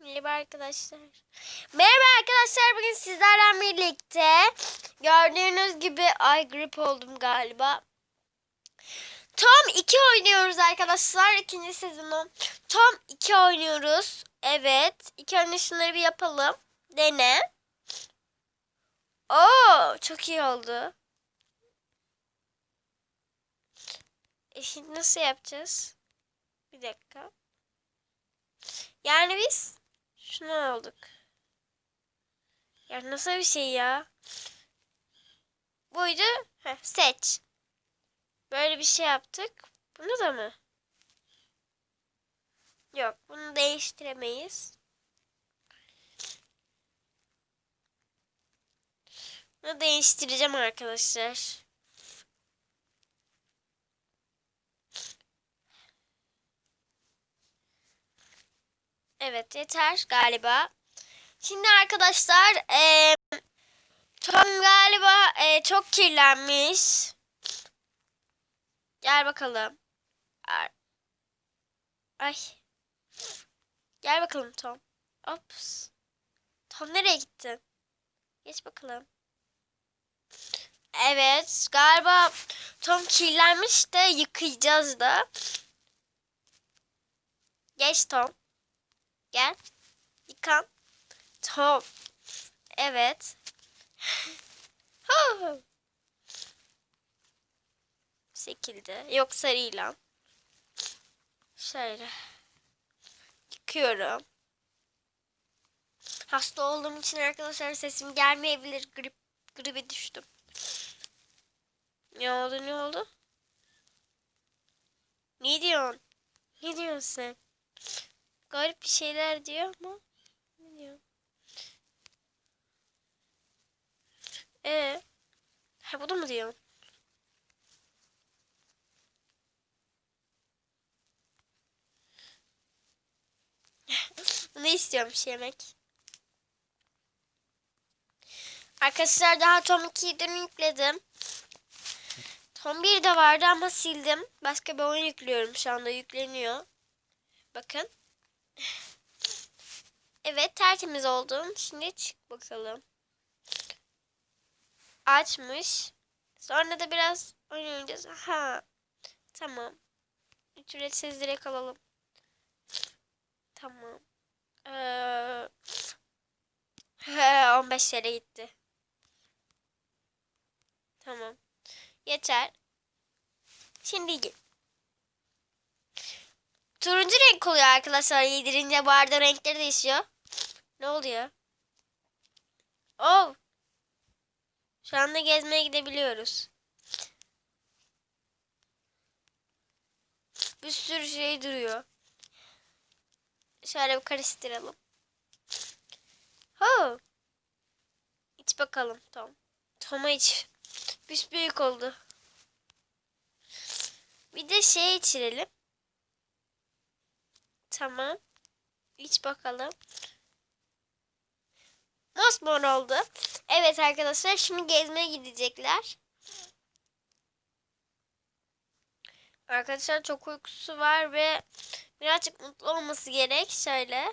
Merhaba arkadaşlar. Merhaba arkadaşlar. Bugün sizlerle birlikte gördüğünüz gibi ay grip oldum galiba. Tom 2 oynuyoruz arkadaşlar. ikinci sezonu. Tom 2 oynuyoruz. Evet. İlk önce bir yapalım. Dene. Oo, çok iyi oldu. E şimdi nasıl yapacağız? Bir dakika. Yani biz şunu aldık. Ya nasıl bir şey ya? Buydu. Heh, seç. Böyle bir şey yaptık. Bunu da mı? Yok bunu değiştiremeyiz. Bunu değiştireceğim arkadaşlar. Evet yeter galiba. Şimdi arkadaşlar eee Tom galiba eee, çok kirlenmiş. Gel bakalım. Ay. Gel bakalım Tom. Ops. Tom nereye gittin? Geç bakalım. Evet galiba Tom kirlenmiş de yıkayacağız da. Geç Tom. Gel. Yıkan. Tom. Evet. Şekilde. Yok sarıyla. Şöyle. Yıkıyorum. Hasta olduğum için arkadaşlar sesim gelmeyebilir. Grip, gribe düştüm. Ne oldu ne oldu? Ne diyorsun? Ne diyorsun sen? Garip bir şeyler diyor ama diyor? Ee, ha bunu mu diyor? ne istiyormuş yemek? Arkadaşlar daha Tom 2'yi dün yükledim. Tom 1 de vardı ama sildim. Başka bir oyun yüklüyorum şu anda yükleniyor. Bakın. Evet tertemiz oldum. Şimdi çık bakalım. Açmış. Sonra da biraz oynayacağız. Ha. Tamam. Ücretsiz direkt alalım. Tamam. Ee, 15 yere gitti. Tamam. Yeter. Şimdi git. Turuncu renk oluyor arkadaşlar. Yedirince bu arada renkleri değişiyor. Ne oluyor? Oh. Şu anda gezmeye gidebiliyoruz. Bir sürü şey duruyor. Şöyle bir karıştıralım. Oh. İç bakalım Tom. Tom'a iç. Büyük oldu. Bir de şey içirelim. Tamam. İç bakalım. Mosmor oldu. Evet arkadaşlar şimdi gezmeye gidecekler. Arkadaşlar çok uykusu var ve birazcık mutlu olması gerek. Şöyle.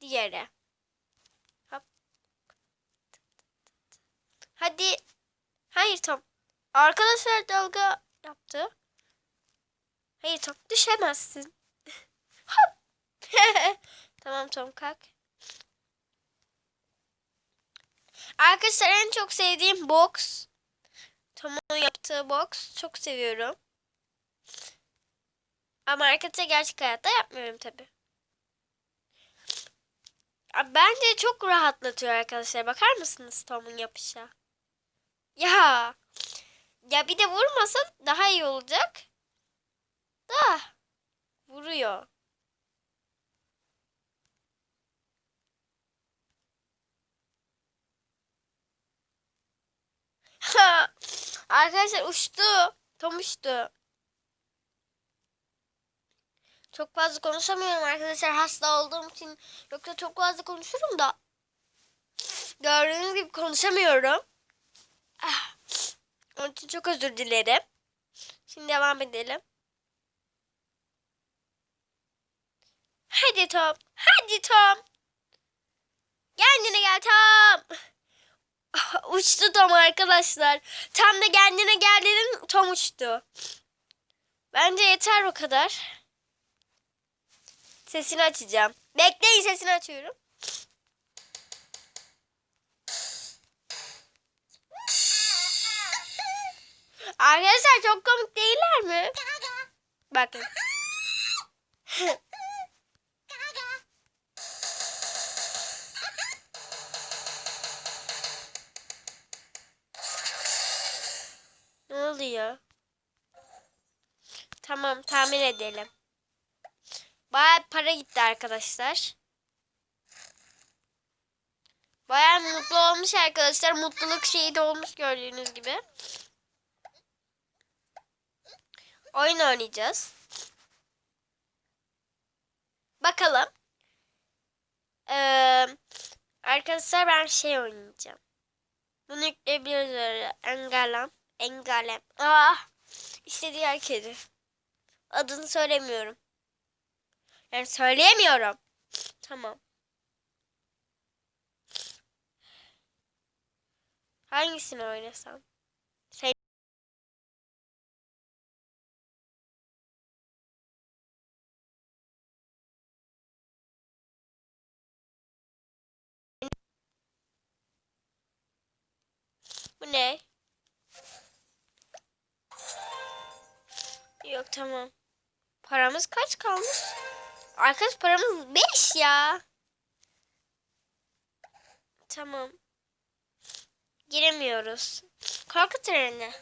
Diğeri. Hop. Hadi. Hayır Tom. Arkadaşlar dalga yaptı. Hayır Tom düşemezsin. Hop. tamam Tom kalk. Arkadaşlar en çok sevdiğim box. Tom'un yaptığı box. Çok seviyorum. Ama arkadaşlar gerçek hayatta yapmıyorum tabi. Bence çok rahatlatıyor arkadaşlar. Bakar mısınız Tom'un yapışa? Ya. Ya bir de vurmasa daha iyi olacak. Da. Vuruyor. Arkadaşlar uçtu. Tom uçtu. Çok fazla konuşamıyorum arkadaşlar hasta olduğum için. Yoksa çok fazla konuşurum da. Gördüğünüz gibi konuşamıyorum. Ah. Onun için çok özür dilerim. Şimdi devam edelim. Hadi Tom. Hadi Tom. Kendine gel Tom. Uçtu Tom arkadaşlar. Tam da kendine gel dedim Tom uçtu. Bence yeter bu kadar. Sesini açacağım. Bekleyin sesini açıyorum. Arkadaşlar çok komik değiller mi? Bakın. Tahmin edelim. Baya para gitti arkadaşlar. Baya mutlu olmuş arkadaşlar. Mutluluk şeyi de olmuş gördüğünüz gibi. Oyun oynayacağız. Bakalım. Ee, arkadaşlar ben şey oynayacağım. Bunu yükleyebiliriz öyle. Engelem. Engelem. Ah. İşte diğer kedi. Adını söylemiyorum. Yani söyleyemiyorum. Tamam. Hangisini oynasam? Bu ne? Yok tamam. Paramız kaç kalmış? Arkadaş paramız 5 ya. Tamam. Giremiyoruz. Korku treni.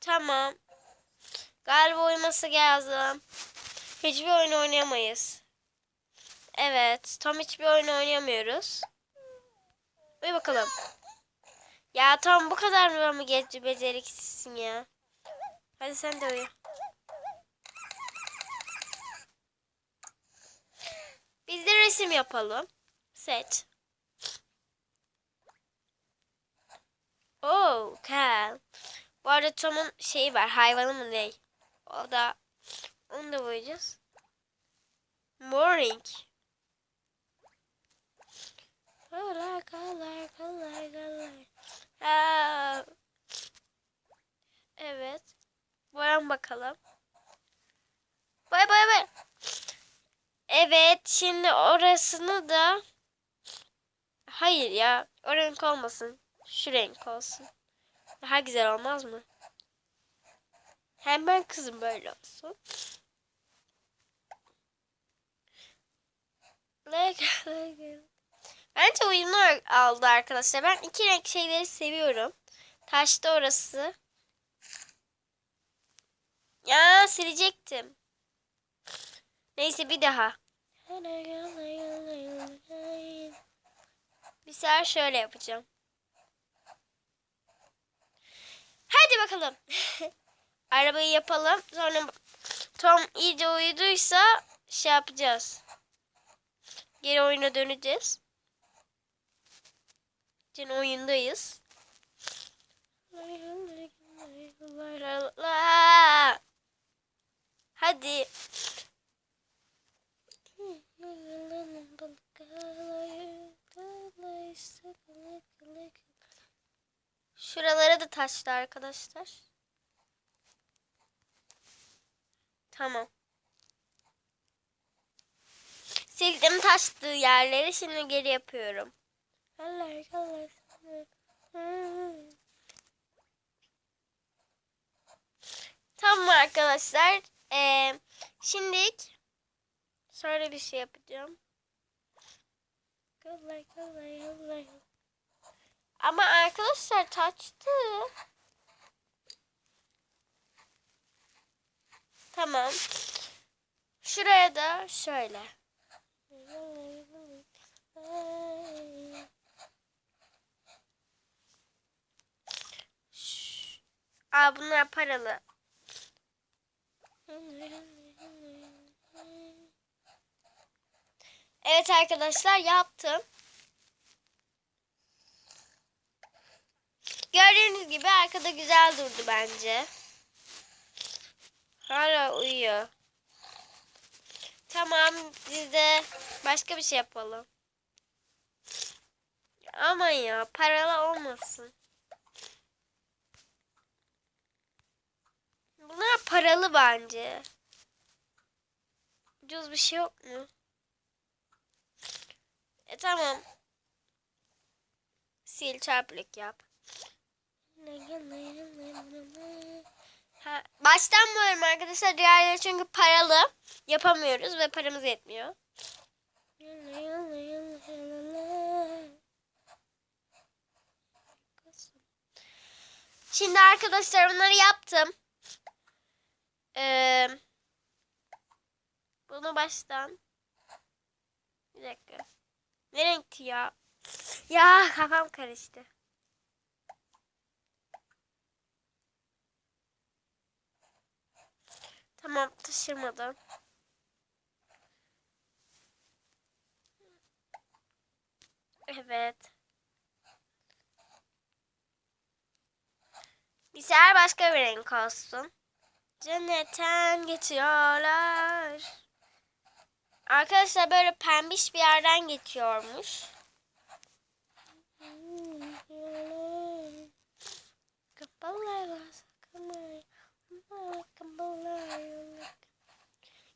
Tamam. Galiba uyuması lazım. Hiçbir oyun oynayamayız. Evet. Tam hiçbir oyun oynayamıyoruz. Uyu bakalım. Ya tam bu kadar mı geç beceriksizsin ya? Hadi sen de uyu. Biz de resim yapalım. Seç. Oh, Kel. Bu arada Tom'un şeyi var. Hayvanı mı ne? O da onu da boyayacağız. Morning. Kolay kolay kolay kolay. Aa. Evet. Boyan bakalım. Bay bay bay. Evet şimdi orasını da Hayır ya o renk olmasın. Şu renk olsun. Daha güzel olmaz mı? Hemen kızım böyle olsun. Bence uyumlu aldı arkadaşlar. Ben iki renk şeyleri seviyorum. Taşta orası. Ya silecektim. Neyse bir daha. Bir sefer şöyle yapacağım. Hadi bakalım. Arabayı yapalım. Sonra Tom iyice uyuduysa şey yapacağız. Geri oyuna döneceğiz. Şimdi oyundayız. Hadi. Şuralara da taştı arkadaşlar. Tamam. Sildim taştığı yerleri şimdi geri yapıyorum. Tamam arkadaşlar. Ee, şimdilik şöyle bir şey yapacağım. Ama arkadaşlar taçtı. Tamam. Şuraya da şöyle. Aa bunlar paralı. Evet arkadaşlar yaptım. Gördüğünüz gibi arkada güzel durdu bence. Hala uyuyor. Tamam biz de başka bir şey yapalım. Ama ya paralı olmasın. Bunlar paralı bence. Ucuz bir şey yok mu? E tamam. Sil çarpılık yap. Ha, baştan buluyorum arkadaşlar. Diğerleri çünkü paralı. Yapamıyoruz ve paramız yetmiyor. Şimdi arkadaşlar bunları yaptım. Ee, bunu baştan bir dakika. Ne renkti ya? Ya kafam karıştı. Tamam taşırmadım. Evet. Sefer başka bir renk olsun. Cennetten geçiyorlar. Arkadaşlar böyle pembiş bir yerden geçiyormuş.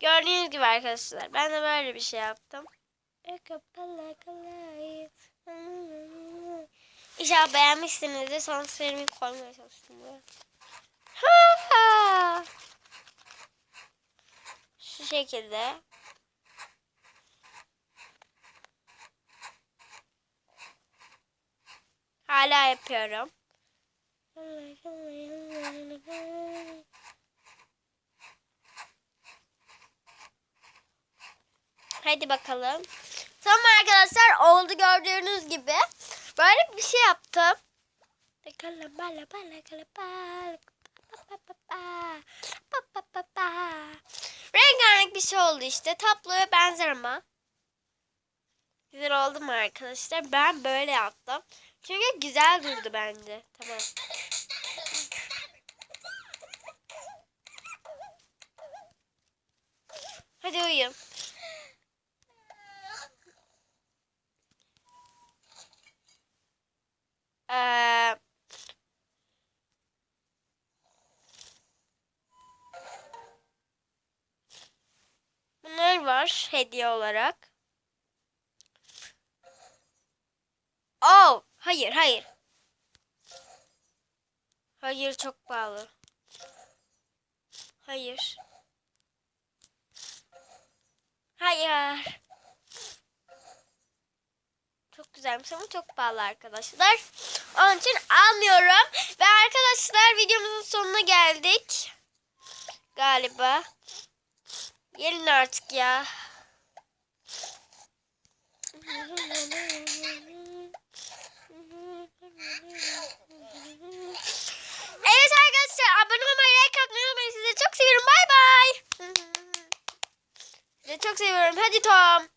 Gördüğünüz gibi arkadaşlar ben de böyle bir şey yaptım. İnşallah beğenmişsinizdir. Son serimi koymaya çalıştım. ha. Şu şekilde. Hala yapıyorum. Hadi bakalım. Tamam arkadaşlar oldu gördüğünüz gibi. Böyle bir şey yaptım. Rengarenk bir şey oldu işte. Tabloya benzer ama. Güzel oldu mu arkadaşlar? Ben böyle yaptım. Çünkü güzel durdu bence. Tamam. Hadi uyuyun. Var hediye olarak. Oh, hayır, hayır. Hayır, çok pahalı. Hayır. Hayır. Çok güzelmiş ama çok pahalı arkadaşlar. Onun için almıyorum. Ve arkadaşlar videomuzun sonuna geldik. Galiba. Gelin artık ya. Evet arkadaşlar abone olmayı, like atmayı unutmayın. Sizi çok seviyorum. Bay bay. Sizi çok seviyorum. Hadi Tom.